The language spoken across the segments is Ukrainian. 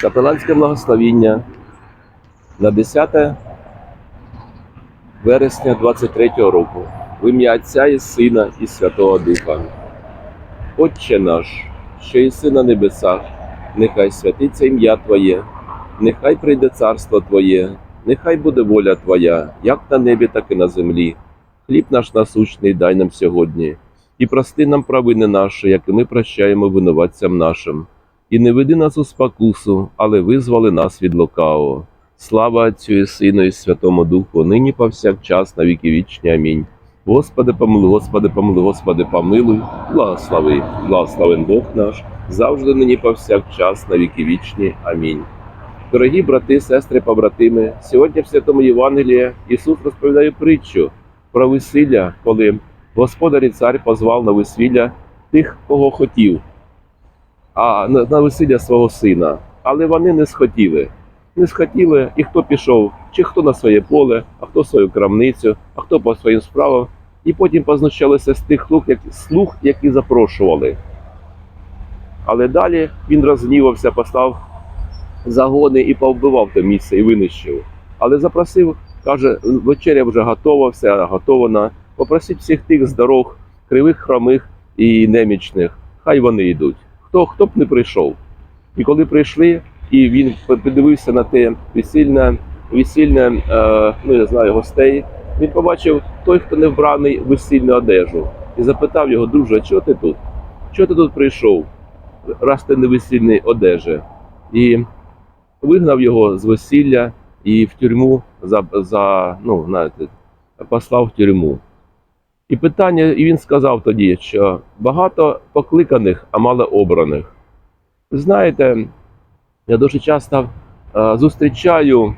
Капеланське благословіння на 10 вересня 23 року. В ім'я Отця і Сина і Святого Духа. Отче наш, що єси на небесах, нехай святиться ім'я Твоє, нехай прийде царство Твоє, нехай буде воля Твоя, як на небі, так і на землі. Хліб наш насущний дай нам сьогодні, і прости нам провини наші, як і ми прощаємо винуватцям нашим. І не веди нас у спокусу, але визволи нас від лукавого. Слава Отцю і Сину і Святому Духу, нині повсякчас на віки вічні. Амінь. Господи, помилуй, Господи, помилуй, Господи, помилуй, благослови, благословен Бог наш, завжди нині повсякчас на віки вічні. Амінь. Дорогі брати, сестри, побратими, сьогодні в Святому Євангелії Ісус розповідає притчу про весілля, коли Господар і цар позвав на весілля тих, кого хотів, а на, на весілля свого сина. Але вони не схотіли. Не схотіли, і хто пішов, чи хто на своє поле, а хто свою крамницю, а хто по своїм справам. І потім познущалися з тих слуг, які, слуг, які запрошували. Але далі він розгнівався, постав загони і повбивав те місце і винищив. Але запросив, каже, вечеря вже готова, все готована. Попросіть всіх тих з дорог, кривих, хромих і немічних, хай вони йдуть. Хто, хто б не прийшов. І коли прийшли, і він подивився на те весільне, весільне е, ну я знаю, гостей, він побачив той, хто не вбраний весільну одежу, і запитав його, друже, чого ти тут? Чого ти тут прийшов, раз ти не в весільній одежі? І вигнав його з весілля і в тюрму за, за ну, знаєте, послав в тюрму. І питання, і він сказав тоді, що багато покликаних, а мало обраних. Знаєте, я дуже часто е, зустрічаю,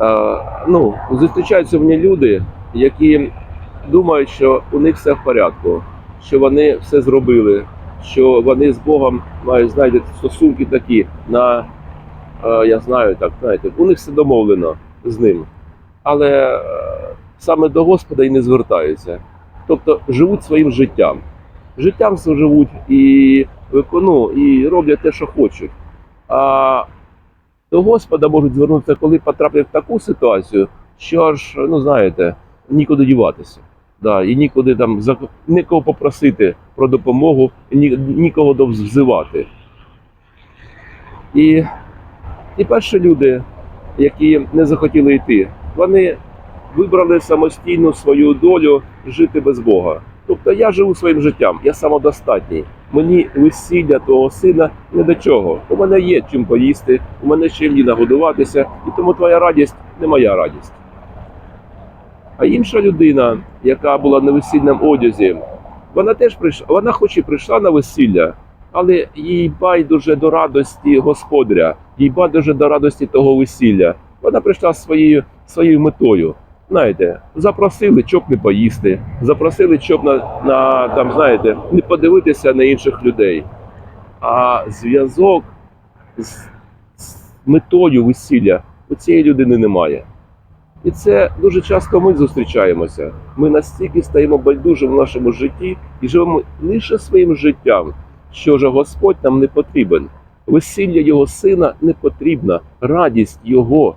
е, ну, зустрічаються мені люди, які думають, що у них все в порядку, що вони все зробили, що вони з Богом мають знаєте, стосунки такі на, е, я знаю, так, знаєте, у них все домовлено з ним. Але е, саме до Господа і не звертаються. Тобто живуть своїм життям. Життям живуть і, ну, і роблять те, що хочуть. А до Господа можуть звернутися, коли потраплять в таку ситуацію, що аж, ну знаєте, нікуди діватися. Да, і нікуди там нікого попросити про допомогу, ні, нікого взивати. І, і перші люди, які не захотіли йти, вони вибрали самостійну свою долю жити без Бога. Тобто я живу своїм життям, я самодостатній. Мені весілля того сина не до чого. У мене є чим поїсти, у мене чим ні нагодуватися, і тому твоя радість не моя радість. А інша людина, яка була на весільному одязі, вона теж прийшла, вона хоч і прийшла на весілля, але їй байдуже до радості господаря, їй байдуже до радості того весілля. Вона прийшла своєю, своєю метою. Знаєте, запросили, щоб не поїсти, запросили, щоб на, на там, знаєте, не подивитися на інших людей. А зв'язок з, з метою весілля у цієї людини немає. І це дуже часто ми зустрічаємося. Ми настільки стаємо байдужим в нашому житті і живемо лише своїм життям, що ж Господь нам не потрібен. Весілля Його сина не потрібна, радість Його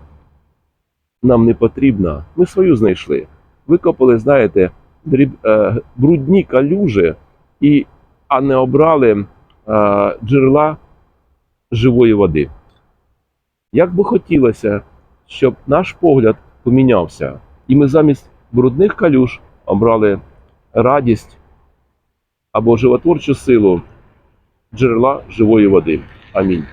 нам не потрібна. Ми свою знайшли. Викопали, знаєте, е, брудні калюжі, і, а не обрали е, джерела живої води. Як би хотілося, щоб наш погляд помінявся, і ми замість брудних калюж обрали радість або животворчу силу джерела живої води. Амінь.